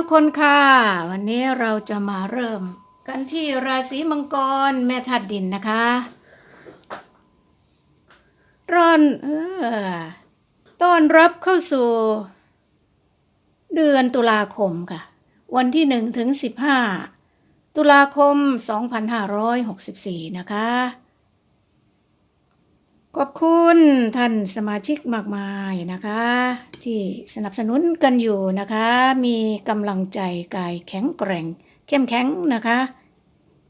ทุกคนค่ะ วันนี้เราจะมาเริ่ม กันที่ราศีมังกรแม่ธาตุดินนะคะร้อนเออต้อนรับเข้าสู่ เดือนตุลาคมค่ะ วันที่หนึ่งถึงสิบห้าตุลาคม 2564 นะคะ ขอบคุณท่านสมาชิกมากมายนะคะ ที่สนับสนุนกันอยู่นะคะ มีกำลังใจกายแข็งแกร่ง เข้มแข็งนะคะ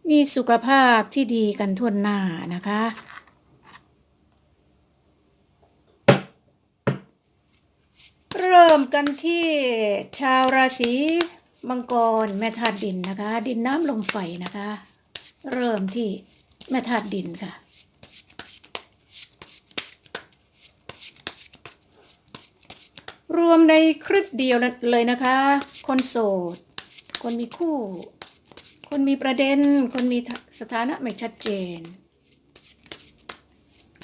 มีสุขภาพที่ดีกันทั่วหน้านะคะ เริ่มกันที่ชาวราศีมังกรแม่ธาตุดินนะคะ ดินน้ำลมไฟนะคะ เริ่มที่แม่ธาตุดินค่ะ รวมในคลิปเดียวเลยนะคะ คนโสด คนมีคู่ คนมีประเด็น คนมีสถานะไม่ชัดเจน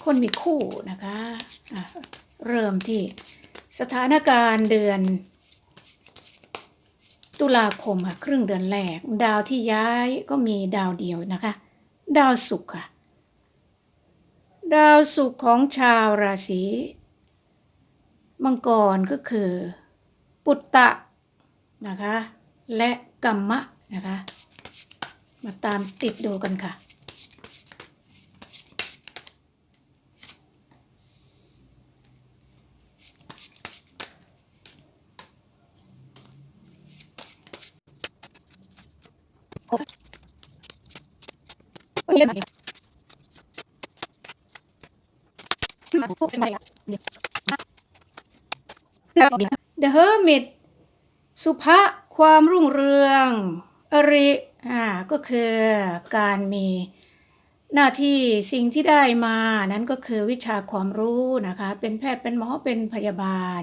คนมีคู่นะคะะเริ่มที่สถานการณ์เดือน ตุลาคมค่ะครึ่งเดือนแรก ดาวที่ย้ายก็มีดาวเดียวนะคะ ดาวศุกร์ค่ะ ดาวศุกร์ของชาวราศี มังกรก็คือ ปุตตะนะคะ และกัมมะนะคะ มาตามติดดูกันค่ะ The Hermit สุภะความรุ่งเรืองอริอ่าก็คือการมีหน้าที่สิ่งที่ได้มานั้นก็คือวิชาความรู้นะคะ เป็นแพทย์เป็นหมอเป็นพยาบาล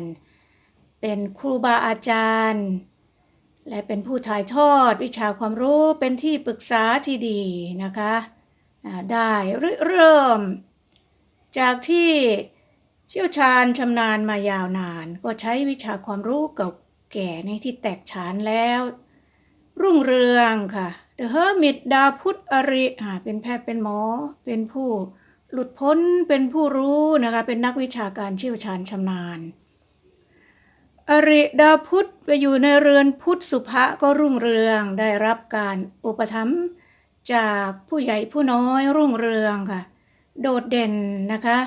เป็นครูบาอาจารย์ และเป็นผู้ถ่ายทอดวิชาความรู้เป็นที่ปรึกษาที่ดีนะคะอ่าได้เริ่ม จากที่ เชี่ยวชาญชำนาญมายาวนาน ก็ใช้วิชาความรู้เก่าแก่ในที่แตกฉานแล้ว รุ่งเรืองค่ะ The Hermit ดาพุทธอริเป็นแพทย์เป็นหมอ เป็นผู้หลุดพ้นเป็นผู้รู้นะคะเป็นนักวิชาการเชี่ยวชาญชำนาญ อริดาพุทธไปอยู่ในเรือนพุทธสุภะก็รุ่งเรืองได้รับการอุปถัมภ์จากผู้ใหญ่ผู้น้อยรุ่งเรืองค่ะ โดดเด่นนะคะ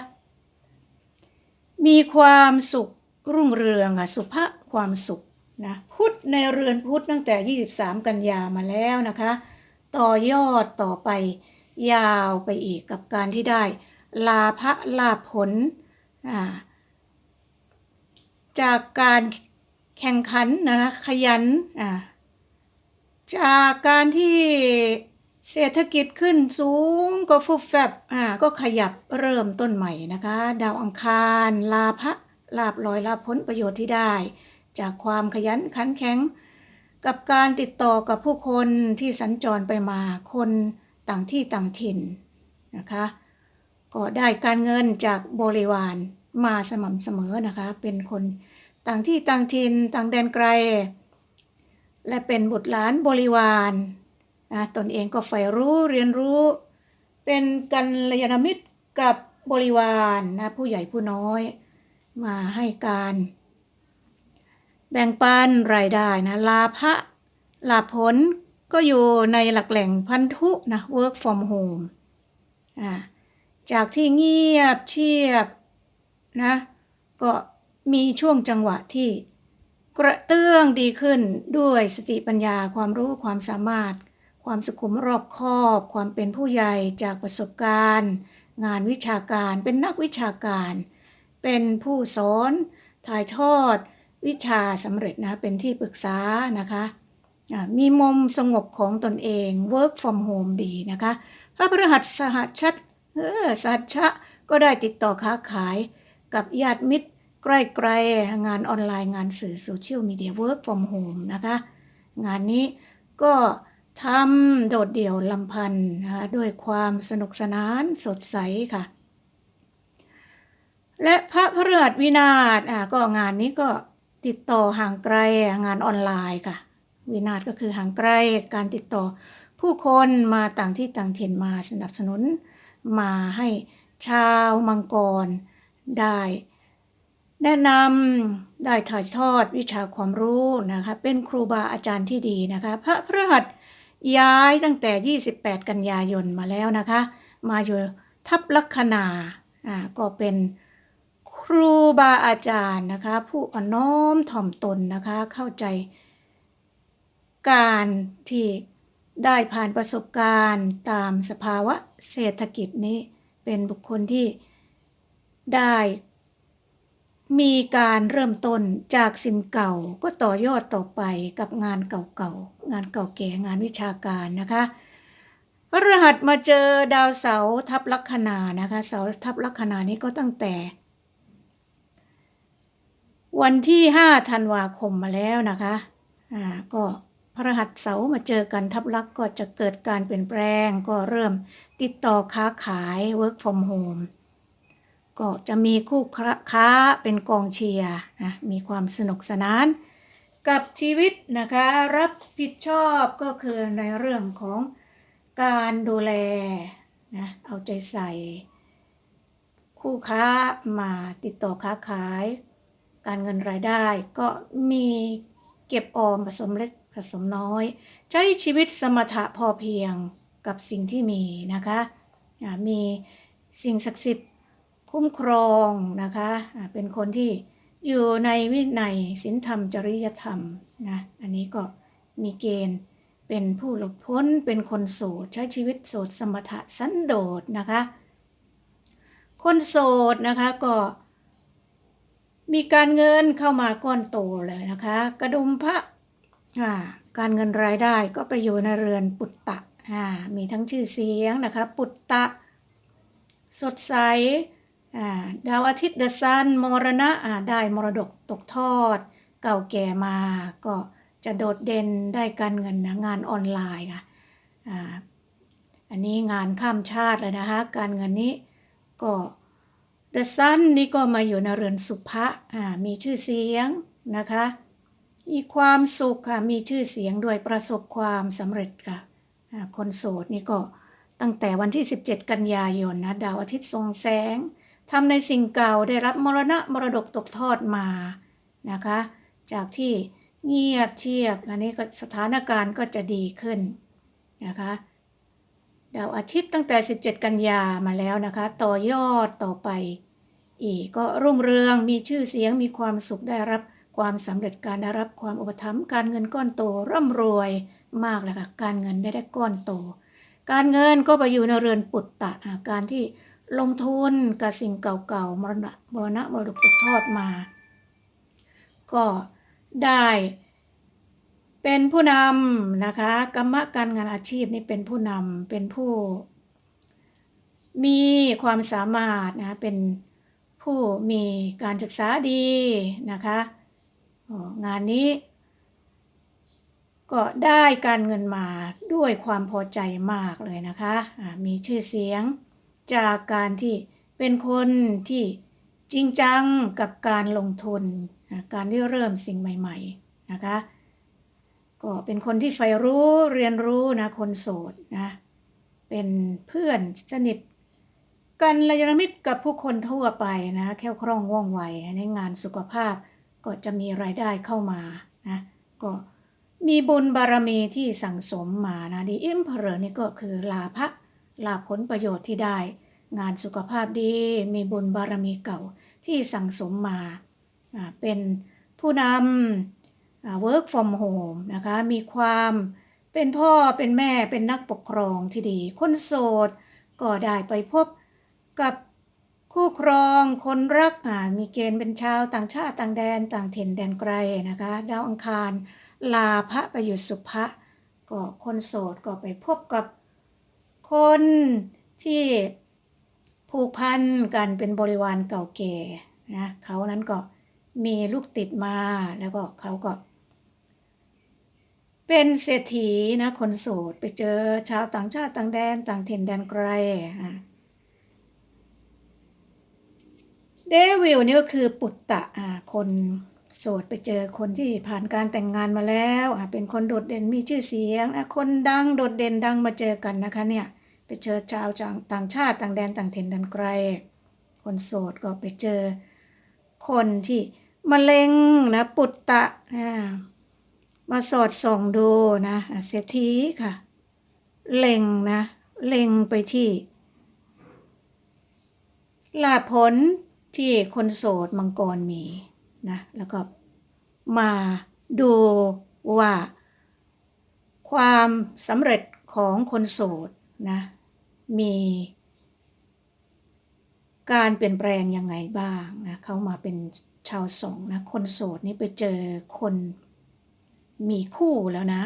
มีความสุขรุ่งเรืองค่ะสุภะความสุขนะพุธในเรือนพุธตั้งแต่ 23 กันยามาแล้วนะคะ ต่อยอดต่อไปยาวไปอีกกับการที่ได้ ลาภลาภผล จากการแข่งขันนะคะขยัน จากการที่ เศรษฐกิจขึ้นสูงก็ฟุบแฟบอ่าก็ขยับเริ่มต้นใหม่นะคะ ดาวอังคารลาภลาบลอยลาพ้นประโยชน์ที่ได้ จากความขยันขันแข็ง กับการติดต่อกับผู้คนที่สัญจรไปมาคนต่างที่ต่างถิ่นนะคะก็ได้การเงินจากบริวารมาสม่ำเสมอนะคะ เป็นคนต่างที่ต่างถิ่นต่างแดนไกล และเป็นบุตรหลานบริวาร ตนเองก็ใฝ่รู้เรียนรู้ เป็นกันลยาณมิตรกับบริวารนะผู้ใหญ่ผู้น้อยมาให้การ แบ่งปันรายได้นะลาภะลาผลก็อยู่ในหลักแหล่งพันธุนะ work from home อ่าจากที่เงียบเชียบนะก็มีช่วงจังหวะที่กระเตื้องดีขึ้นด้วยสติปัญญาความรู้ความสามารถ ความสุขุมรอบคอบ ความเป็นผู้ใหญ่จากประสบการณ์ งานวิชาการ เป็นนักวิชาการ เป็นผู้สอน ถ่ายทอด วิชาสำเร็จนะ เป็นที่ปรึกษานะคะมีมุมสงบของตนเอง work from home ดีนะคะ พระพฤหัสสหัสชัดเออสัจชะ ก็ได้ติดต่อค้าขายกับญาติมิตรใกล้ๆงานออนไลน์งานสื่อโซเชียลมีเดีย work from home นะคะ งานนี้ก็ ทำโดดเดี่ยวลำพันธ์นะคะด้วยความสนุกสนานสดใสค่ะ และพระพฤหัสวินาศอะก็งานนี้ก็ติดต่อห่างไกลงานออนไลน์ค่ะ วินาศก็คือห่างไกลการติดต่อผู้คนมาต่างที่ต่างถิ่นมาสนับสนุน มาให้ชาวมังกรได้แนะนำได้ถ่ายทอดวิชาความรู้นะคะเป็นครูบาอาจารย์ที่ดีนะคะ พระพฤหัส ย้ายตั้งแต่ 28 กันยายนมาแล้วนะคะ มาอยู่ทับลัคนาอ่าก็เป็นครูบาอาจารย์นะคะ ผู้อ่อนน้อมถ่อมตนนะคะ เข้าใจการที่ได้ผ่านประสบการณ์ตามสภาวะเศรษฐกิจนี้ เป็นบุคคลที่ได้ มีการเริ่มต้นจากสิ่งเก่าก็ต่อยอดต่อไปกับงานเก่าๆ งานเก่าแก่งานวิชาการนะคะพระรหัสมาเจอดาวเสาร์ทับลัคนานะคะเสาร์ทับลัคนานี้ก็ตั้งแต่ วันที่5ธันวาคมมาแล้วนะคะอ่าก็พระรหัสเสาร์มาเจอกันทับลักก็จะเกิดการเปลี่ยนแปลงก็เริ่มติดต่อค้าขาย work from home ก็จะมีคู่ค้าเป็นกองเชียร์นะมีความสนุกสนาน กับชีวิตนะคะรับผิดชอบก็คือในเรื่องของการดูแลนะเอาใจใส่ คู่ค้ามาติดต่อค้าขาย การเงินรายได้ก็มีเก็บออมผสมเล็กผสมน้อย ใช้ชีวิตสมถะพอเพียงกับสิ่งที่มีนะคะะมีสิ่งศักดิ์สิทธิ์ คุ้มครองนะคะเป็นคนที่อยู่ในวินัยศีลธรรมจริยธรรมนะอันนี้ก็มีเกณฑ์เป็นผู้หลุดพ้นเป็นคนโสดใช้ชีวิตโสดสมถะสันโดษนะคะ คนโสดนะคะก็มีการเงินเข้ามาก้อนโตเลยนะคะ กระดุมพระการเงินรายได้ก็ไปอยู่ในเรือนปุตตะมีทั้งชื่อเสียงนะคะ ปุตตะ สดใส ดาวอาทิตย์เดอะซันมรณะได้มรดกตกทอด เก่าแก่มาก็จะโดดเด่นได้การเงินนะงานออนไลน์ค่ะอันนี้งานข้ามชาติเลยนะคะ การเงินนี้ก็เดอะซันนี่ก็มาอยู่ในเรือนสุภะมีชื่อเสียงนะคะมีความสุขค่ะมีชื่อเสียงด้วยประสบความสำเร็จค่ะคนโสดนี่ก็ตั้งแต่วันที่ 17 กันยายนนะดาวอาทิตย์ทรงแสง ทำในสิ่งเก่าได้รับมรณะมรดกตกทอดมานะคะ จากที่เงียบเชียบ อันนี้ก็สถานการณ์ก็จะดีขึ้นนะคะดาวอาทิตย์ตั้งแต่ 17 กันยามาแล้วนะคะ ต่อยอดต่อไป อีกก็รุ่งเรืองมีชื่อเสียงมีความสุขได้รับความสำเร็จการได้รับความอุปถัมภ์การเงินก้อนโตร่ำรวยมากเลยค่ะการเงินได้ได้ก้อนโต การเงินก็ไปอยู่ในเรือนปุตตะการที่ ลงทุนกับสิ่งเก่าๆมรณะมรณะมรดกตกทอดมา ก็ได้เป็นผู้นำนะคะกรรมการงานอาชีพนี่เป็นผู้นำเป็นผู้ มีความสามารถนะเป็นผู้มีการศึกษาดีนะคะงานนี้ ก็ได้การเงินมาด้วยความพอใจมากเลยนะคะะมีชื่อเสียง จากการที่เป็นคนที่จริงจังกับการลงทุน การที่เริ่มสิ่งใหม่ๆนะคะก็เป็นคนที่ใฝ่รู้เรียนรู้นะคนโสดนะเป็นเพื่อนสนิทกันระยะมิตรกับผู้คนทั่วไปนะแค่คล่องว่องไวในงานสุขภาพก็จะมีรายได้เข้ามานะก็มีบุญบารมีที่สั่งสมมานะดีอิมเพรนี่ก็คือลาภะ ลาผลประโยชน์ที่ได้ งานสุขภาพดีมีบุญบารมีเก่าที่สั่งสมมาเป็นผู้นำ work from home นะคะมีความเป็นพ่อเป็นแม่เป็นนักปกครองที่ดี คนโสด ก็ได้ไปพบกับคู่ครองคนรักมีเกณฑ์เป็นชาวต่างชาติต่างแดนต่างถิ่นแดนไกลนะคะดาวอังคารลาพระประยุทธ์สุภะก็คนโสดก็ไปพบกับ คนที่ผูกพันกันเป็นบริวารเก่าแก่นะเขานั้นก็มีลูกติดมาแล้วก็เขาก็ เป็นเศรษฐีนะคนโสดไปเจอชาวต่างชาติต่างแดนต่างถิ่นแดนไกลเดวิลนี่ก็คือปุตตะคนโสดไปเจอคนที่ผ่านการแต่งงานมาแล้วเป็นคนโดดเด่นมีชื่อเสียงคนดังโดดเด่นดังมาเจอกันนะคะเนี่ย ไปเจอชาวต่างชาติต่างแดนต่างถิ่นต่างไกล คนโสดก็ไปเจอคนที่มะเร็งนะปุตตะอ่ามาสอดส่องดูนะเศรษฐีค่ะ เล็งนะ เล็งไปที่ลาผลที่คนโสดมังกรมีนะแล้วก็มาดูว่าความสำเร็จของคนโสด นะมีการเปลี่ยนแปลงยังไงบ้างนะเขามาเป็นชาวสงฆ์นะคนโสดนี่ไปเจอคนมีคู่แล้วนะ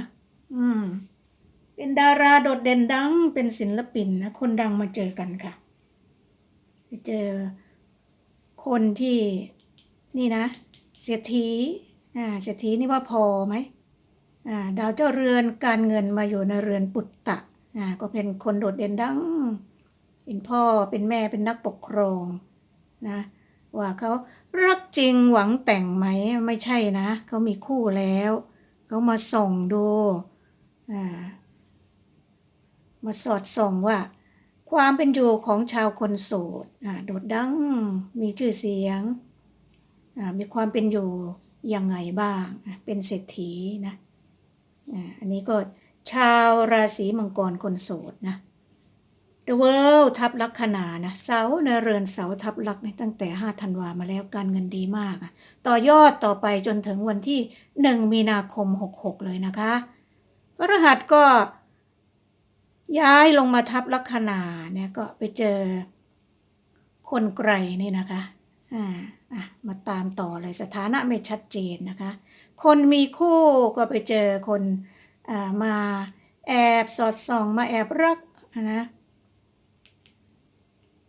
อืม เป็นดาราโดดเด่นดัง เป็นศิลปินนะคนดังมาเจอกันค่ะไปเจอคนที่นี่นะเศรษฐีอ่าเศรษฐีนี่ว่าพอไหมอ่าดาวเจ้าเรือนการเงินมาอยู่ในเรือนปุตตะ่าก็เป็นคนโดดเด่นดังเป็นพ่อเป็นแม่เป็นนักปกครองนะว่าเขารักจริงหวังแต่งไหมไม่ใช่นะเขามีคู่แล้วเขามาส่องดูมาสอดส่องว่า ความเป็นอยู่ของชาวคนโสดโดดดังมีชื่อเสียงมีความเป็นอยู่ยังไงบ้างเป็นเศรษฐีนะอันนี้ก็ ชาวราศีมังกรคนโสดนะ The World ทับลัคนานะเสาในเรือนเสาทับลักในตั้งแต่ 5 ธันวามาแล้วการเงินดีมาก ต่อยอดต่อไปจนถึงวันที่ 1 มีนาคม 66 เลยนะคะพระรหัสก็ย้ายลงมาทับลัคนาเนี่ยก็ไปเจอคนไกลนี่นะคะอ่าอะมาตามต่อเลยสถานะไม่ชัดเจนนะคะ คนมีคู่ก็ไปเจอคน มาแอบสอดส่องมาแอบรักนะ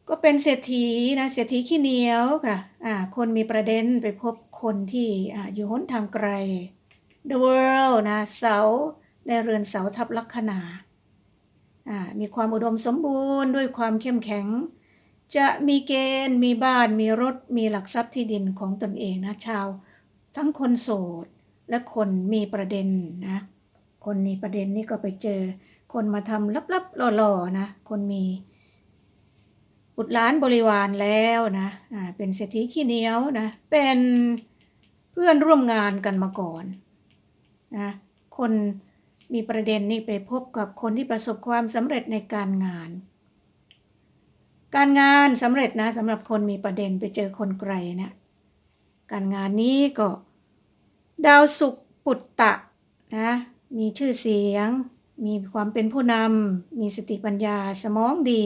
ก็เป็นเศรษฐีนะเศรษฐีขี้เหนียวค่ะอ่าคนมีประเด็นไปพบคนที่อ่าอยู่หนทางไกล The World นะเสาในเรือนเสาทับลัคนาอ่ามีความอุดมสมบูรณ์ด้วยความเข้มแข็ง จะมีเกณฑ์มีบ้านมีรถมีหลักทรัพย์ที่ดินของตนเองนะชาว ทั้งคนโสดและคนมีประเด็นนะ คนมีประเด็นนี่ก็ไปเจอ คนมาทำลับๆหล่อๆนะ คนมีบุตรหลานบริวารแล้วนะอ่าเป็นเศรษฐีขี้เหนียวนะ เป็นเพื่อนร่วมงานกันมาก่อนนะคนมีประเด็นนี่ไปพบกับคนที่ประสบความสำเร็จในการงาน การงานสำเร็จนะสำหรับคนมีประเด็นไปเจอคนไกลเนะี่ยการงานนี้ก็ ดาวศุกร์ปุตตะนะ มีชื่อเสียง มีความเป็นผู้นำมีสติปัญญาสมองดี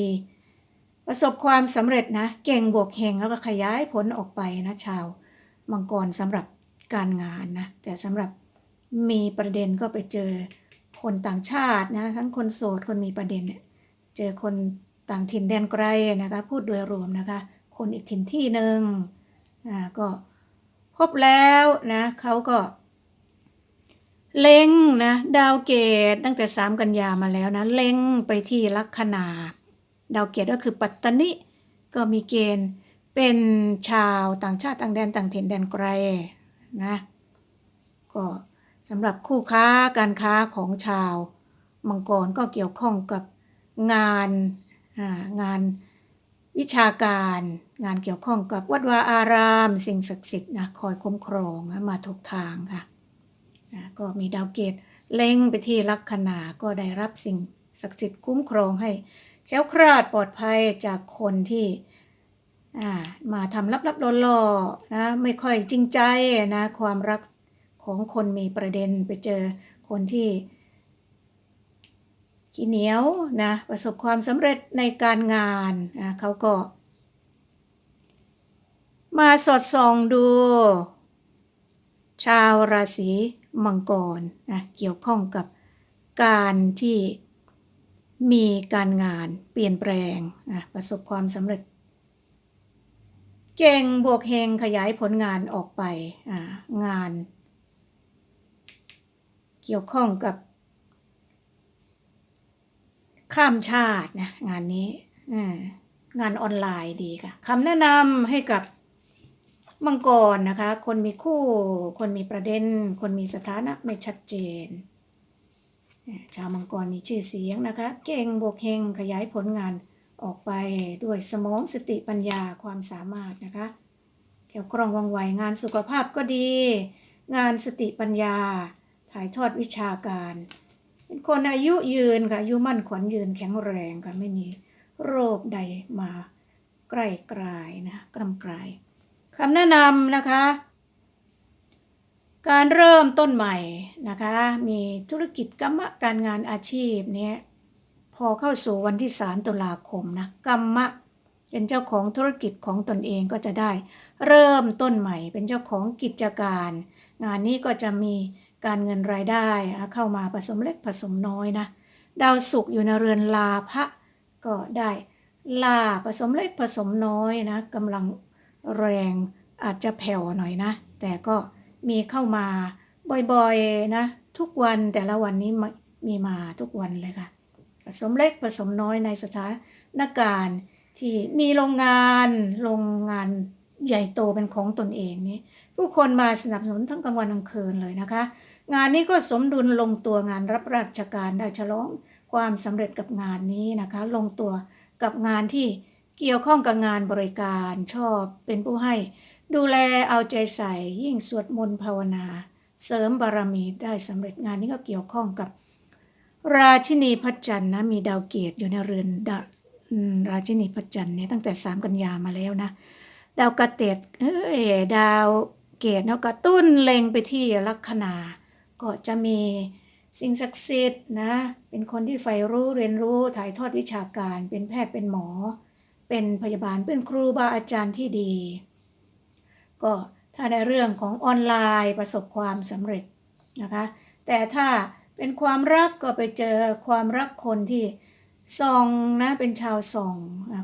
ประสบความสำเร็จนะ เก่งบวกเฮงแล้วก็ขยายผลออกไปนะชาวมังกรสำหรับการงานนะ แต่สำหรับมีประเด็นก็ไปเจอคนต่างชาตินะทั้งคนโสดคนมีประเด็นเนี่ยเจอคนต่างถิ่นแดนไกลนะคะพูดโดยรวมนะคะ คนอีกถิ่นที่หนึ่งอ่าก็พบแล้วนะเขาก็ เล็งนะดาวเกตตั้งแต่3กันยามาแล้วนะเล็งไปที่ลัคนา ดาวเกตก็คือปัตตนิก็มีเกณฑ์เป็นชาวต่างชาติต่างแดนต่างถิ่นแดนไกลนะก็สำหรับคู่ค้าการค้าของชาวมังกรก็เกี่ยวข้องกับงานงานวิชาการ งานเกี่ยวข้องกับวัดวาอาราม สิ่งศักดิ์สิทธิ์นะคอยคุ้มครองมาถูกทางค่ะ ก็มีดาวเกตเล็งไปที่ลัคนาก็ได้รับสิ่งศักดิ์สิทธิ์คุ้มครองให้แค้วคลาดปลอดภัยจากคนที่มาทำลับๆล่อๆนะไม่ค่อยจริงใจนะความรักของคนมีประเด็นไปเจอคนที่ขี้เหนียวนะประสบความสำเร็จในการงานนะเขาก็ มาสอดส่องดู ชาวราศี มังกรนะเกี่ยวข้องกับการที่มีการงานเปลี่ยนแปลงนะประสบความสำเร็จ เก่งบวกเฮงขยายผลงานออกไปงาน เกี่ยวข้องกับ ข้ามชาตินะงานนี้งานออนไลน์ดีค่ะคำแนะนำให้กับ มังกรนะคะ คนมีคู่ คนมีประเด็น คนมีสถานะไม่ชัดเจน ชาวมังกรมีชื่อเสียงนะคะ เก่งบวกเฮงขยายผลงานออกไปด้วยสมองสติปัญญาความสามารถนะคะแข็งกรองว่องไวงานสุขภาพก็ดี งานสติปัญญา ถ่ายทอดวิชาการ เป็นคนอายุยืนค่ะอายุมั่นขวัญยืนแข็งแรงค่ะไม่มีโรคใดมาใกล้กลายนะกลำกลาย คำแนะนำนะคะ การเริ่มต้นใหม่นะคะ มีธุรกิจกรรมการงานอาชีพเนี้ยพอเข้าสู่วันที่ 3 ตุลาคมนะกรรมะเป็นเจ้าของธุรกิจของตนเองก็จะได้ เริ่มต้นใหม่ เป็นเจ้าของกิจการ งานนี้ก็จะมีการเงินรายได้เข้ามาผสมเล็กผสมน้อยนะดาวศุกร์อยู่ในเรือนลาภะก็ได้ลาผสมเล็กผสมน้อยนะกำลัง แรงอาจจะแผ่วหน่อยนะ แต่ก็มีเข้ามาบ่อยๆนะ ทุกวันแต่ละวันนี้มีมาทุกวันเลยค่ะผสมเล็กผสมน้อยในสถานการณ์ที่มีโรงงานโรงงานใหญ่โตเป็นของตนเองนี้ผู้คนมาสนับสนุนทั้งกลางวันกลางคืนเลยนะคะ งานนี้ก็สมดุลลงตัวงานรับราชการได้ฉลองความสำเร็จกับงานนี้นะคะ ลงตัวกับงานที่ เกี่ยวข้องกับงานบริการชอบเป็นผู้ให้ ดูแลเอาใจใส่ยิ่งสวดมนต์ภาวนา เสริมบารมีได้สำเร็จงานนี้ก็เกี่ยวข้องกับ ราชินีพัชจันทร์นะมีดาวเกียรติอยู่ในเรือนดาราชินีพัชจันทร์เนี่ยตั้งแต่สามกันยามาแล้วนะ ดาวกระเตดเอ้ยดาวเกตเนาะกระตุ้นเล็งไปที่ลัคนาก็จะมีสิ่งศักดิ์สิทธิ์นะ เป็นคนที่ใฝ่รู้เรียนรู้ถ่ายทอดวิชาการ เป็นแพทย์เป็นหมอ เป็นพยาบาลเป็นครูบาอาจารย์ที่ดี ก็ถ้าในเรื่องของออนไลน์ประสบความสำเร็จนะคะ แต่ถ้าเป็นความรักก็ไปเจอความรักคนที่ส่องนะเป็นชาวส่อง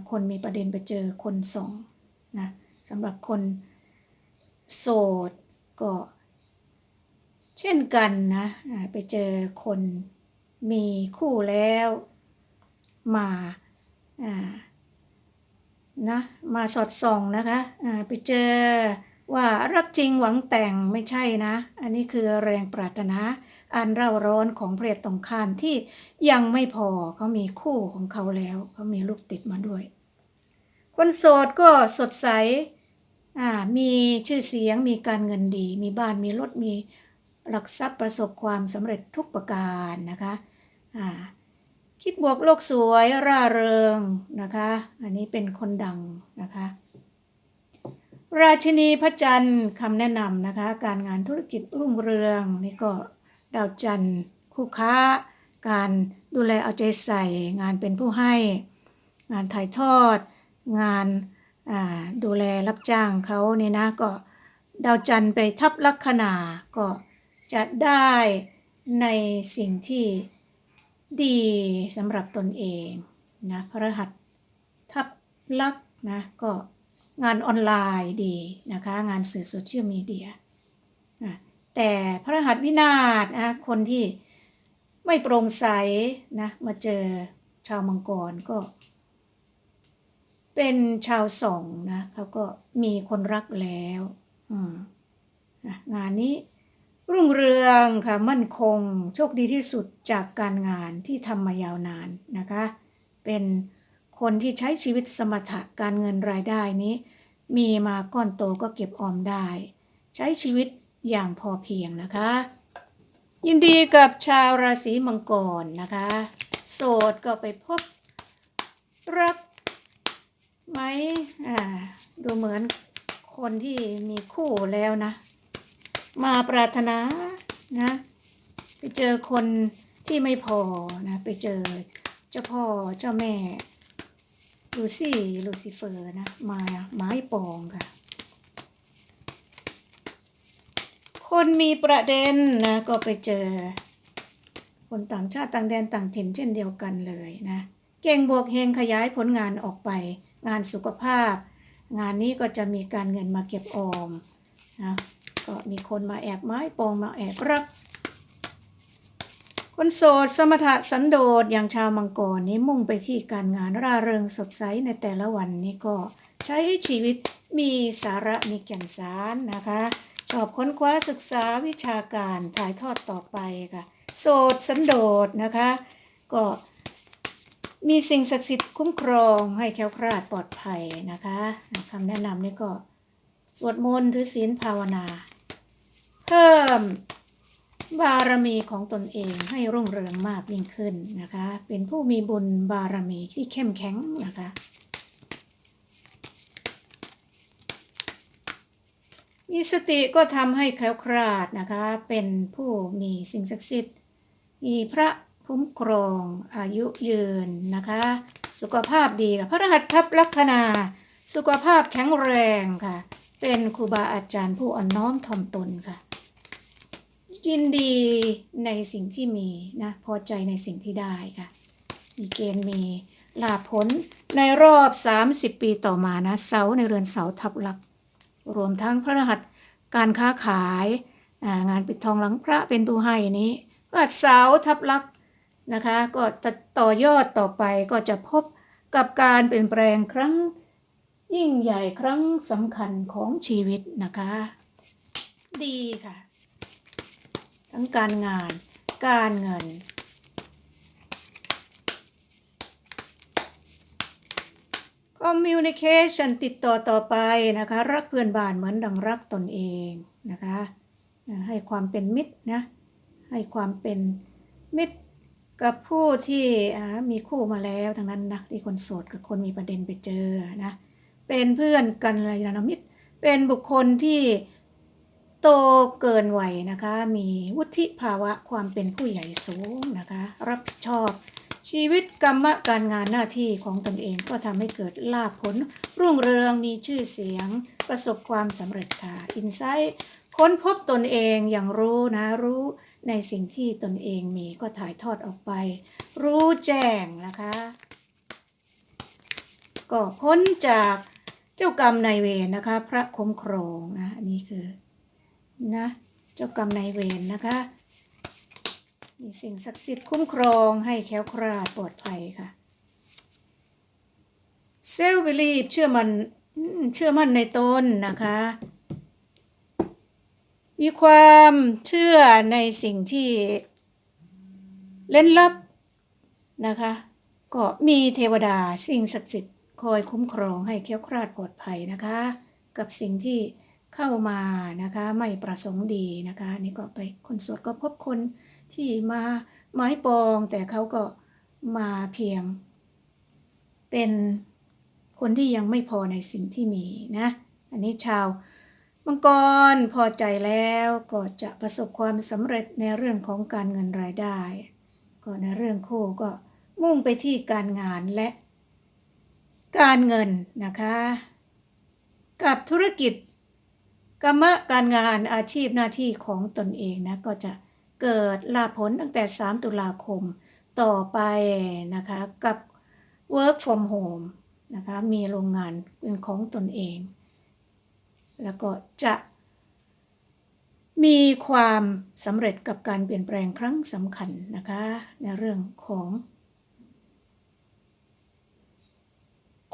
คนมีประเด็นไปเจอคนส่องนะสำหรับคนโสดก็เช่นกันนะไปเจอคนมีคู่แล้วมาอ่า นะมาสอดส่องนะคะไปเจอว่ารักจริงหวังแต่งไม่ใช่นะ อันนี้คือแรงปรารถนา อันเร่าร้อนของเพศตรงข้ามที่ยังไม่พอเขามีคู่ของเขาแล้วเขามีลูกติดมาด้วย คนโสดก็สดใสมีชื่อเสียงมีการเงินดี มีบ้านมีรถมีหลักทรัพย์ประสบความสำเร็จทุกประการนะคะ คิดบวกโลกสวยร่าเริงนะคะ อันนี้เป็นคนดังนะคะ ราชินีพระจันทร์คำแนะนำนะคะ การงานธุรกิจรุ่งเรืองนี่ก็ดาวจันทร์คู่ค้า การดูแลเอาใจใส่ งานเป็นผู้ให้ งานถ่ายทอด งานดูแลรับจ้างเขานี่นะก็ดาวจันทร์ไปทับลัคนาก็จะได้ในสิ่งที่ ดีสำหรับตนเองนะพระหัสทับลักนะก็งานออนไลน์ดีนะคะงานสื่อโซเชียลมีเดียนะแต่พระหัสวินาศนะคนที่ไม่โปร่งใสนะมาเจอชาวมังกรก็ เป็นชาวสองนะเขาก็มีคนรักแล้วนะงานนี้ รุ่งเรืองค่ะมั่นคง โชคดีที่สุดจากการงานที่ทำมายาวนานนะคะ เป็นคนที่ใช้ชีวิตสมถะการเงินรายได้นี้ มีมาก้อนโตก็เก็บออมได้ ใช้ชีวิตอย่างพอเพียงนะคะ ยินดีกับชาวราศีมังกรนะคะ โสดก็ไปพบรักไหมอ่าดูเหมือนคนที่มีคู่แล้วนะ มาปรารถนานะ ไปเจอคนที่ไม่พอนะ ไปเจอเจ้าพ่อเจ้าแม่ ลูซี่ลูซิเฟอร์นะ มาไม้ปองค่ะ คนมีประเด็นนะ ก็ไปเจอ คนต่างชาติต่างแดนต่างถิ่นเช่นเดียวกันเลยนะ เก่งบวกเฮงขยายผลงานออกไป งานสุขภาพ งานนี้ก็จะมีการเงินมาเก็บออมนะ ก็มีคนมาแอบไม้ปองมาแอบรัก คนโสดสมถะสันโดษอย่างชาวมังกรนี้มุ่งไปที่การงานร่าเริงสดใสในแต่ละวันนี้ก็ใช้ชีวิตมีสาระมีแก่นสารนะคะ ชอบค้นคว้าศึกษาวิชาการถ่ายทอดต่อไปค่ะ โสดสันโดษนะคะ ก็มีสิ่งศักดิ์สิทธิ์คุ้มครองให้แคล้วคลาดปลอดภัยนะคะคำแนะนำนี่ก็สวดมนต์ถือศีลภาวนา เพิ่มบารมีของตนเองให้รุ่งเรืองมากยิ่งขึ้นนะคะ เป็นผู้มีบุญบารมีที่เข้มแข็งนะคะมีสติก็ทำให้แคล้วคลาดนะคะ เป็นผู้มีสิ่งศักดิ์สิทธิ์ มีพระคุ้มครองอายุยืนนะคะ สุขภาพดีพระรหัสทับลัคนา สุขภาพแข็งแรงค่ะ เป็นครูบาอาจารย์ผู้อ่อนน้อมถ่อมตนค่ะ ยินดีในสิ่งที่มีนะพอใจในสิ่งที่ได้ค่ะ มีเกณฑ์มีลาภผลในรอบ 30 ปีต่อมานะเสาในเรือนเสาทับลัก รวมทั้งพระรหัสการค้าขายางานปิดทองหลังพระเป็นผู้ให้นี้พระหัสเสาทับลักนะคะก็ต่อยอดต่อไปก็จะพบกับการเปลี่ยนแปลงครั้งยิ่งใหญ่ครั้งสำคัญของชีวิตนะคะ ดีค่ะ ทั้งการงาน การเงิน communication ติดต่อต่อไปนะคะ รักเพื่อนบ้านเหมือนดังรักตนเองนะคะให้ความเป็นมิตรนะ ให้ความเป็นมิตรกับผู้ที่มีคู่มาแล้วทั้งนั้นนะที่คนโสดกับคนมีประเด็นไปเจอนะเป็นเพื่อนกันเลยนะมิตร เป็นบุคคลที่ โตเกินวัยนะคะ มีวุฒิภาวะความเป็นผู้ใหญ่สูงนะคะ รับผิดชอบชีวิตกรรมการงานหน้าที่ของตนเองก็ทำให้เกิดลาภผล รุ่งเรืองมีชื่อเสียง ประสบความสำเร็จค่ะอินไซต์ค้นพบตนเองอย่างรู้นะรู้ในสิ่งที่ตนเองมีก็ถ่ายทอดออกไป รู้แจ้งนะคะ ก็พ้นจากเจ้ากรรมนายเวรนะคะ พระคุ้มครองนะนนี้คือ นะเจ้ากรรมนายเวรนะคะ มีสิ่งศักดิ์สิทธิ์คุ้มครองให้แค้วคลาดปลอดภัยค่ะเซลล์บิลีฟเชื่อมันเชื่อมั่นในตนนะคะ มีความเชื่อในสิ่งที่เล่นลับนะคะ ก็มีเทวดาสิ่งศักดิ์สิทธิ์คอยคุ้มครองให้แคล้วคลาดปลอดภัยนะคะ กับสิ่งที่ เข้ามานะคะไม่ประสงค์ดีนะคะนี่ก็ไปคนโสดก็พบคนที่มาไม้ปอง แต่เขาก็มาเพียง เป็นคนที่ยังไม่พอในสิ่งที่มีนะ อันนี้ชาวมังกรพอใจแล้วก็จะประสบความสำเร็จในเรื่องของการเงินรายได้ ก็ในเรื่องคู่ก็มุ่งไปที่การงานและ การเงินนะคะ กับธุรกิจ กรรมการงานอาชีพหน้าที่ของตนเองนะก็จะเกิดลาผลตั้งแต่ 3 ตุลาคมต่อไปนะคะกับ work from home นะคะมีโรงงานเป็นของตนเอง แล้วก็จะมีความสำเร็จกับการเปลี่ยนแปลงครั้งสำคัญนะคะในเรื่องของ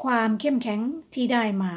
ความเข้มแข็งที่ได้มา